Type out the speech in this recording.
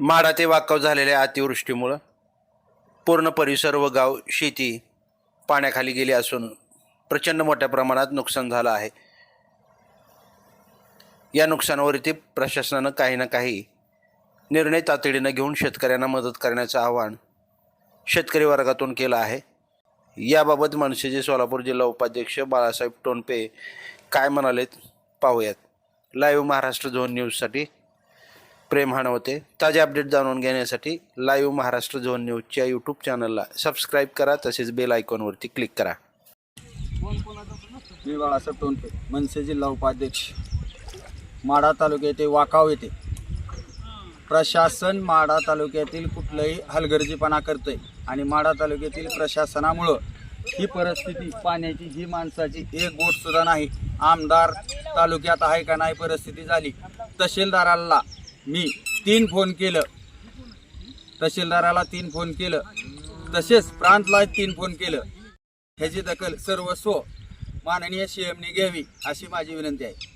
माढा ते वाकव झालेल्या अतिवृष्टीमुळं पूर्ण परिसर व गाव शेती पाण्याखाली गेली असून प्रचंड मोठ्या प्रमाणात नुकसान झालं आहे. या नुकसानावरती प्रशासनानं काही ना काही निर्णय तातडीनं घेऊन शेतकऱ्यांना मदत करण्याचं आवाहन शेतकरी वर्गातून केलं आहे. याबाबत मनसेचे सोलापूर जिल्हा उपाध्यक्ष बाळासाहेब टोनपे काय म्हणालेत पाहूयात. लाईव्ह महाराष्ट्र झोन न्यूजसाठी प्रेम हाणवते ताजे अपडेट जाणून घेण्यासाठी लाईव्ह महाराष्ट्र झोन न्यूजच्या यूट्यूब चॅनलला सबस्क्राईब करा तसेच बेल आयकॉनवरती क्लिक करा. मी बाळासाहेब टोनपे मनसे जिल्हा उपाध्यक्ष. माढा तालुक्या येथे वाकाव येथे. प्रशासन माढा तालुक्यातील कुठलंही हलगर्जीपणा करतोय आणि माढा तालुक्यातील प्रशासनामुळं ही परिस्थिती पाण्याची ही माणसाची एक गोट सुद्धा नाही. आमदार तालुक्यात आहे का नाही परिस्थिती झाली. तहसीलदाराला मी तीन फोन केलं. तहसीलदाराला तीन फोन केलं. तसेच प्रांतला तीन फोन केलं. ह्याची दखल सर्वस्व माननीय सी एमने घ्यावी अशी माझी विनंती आहे.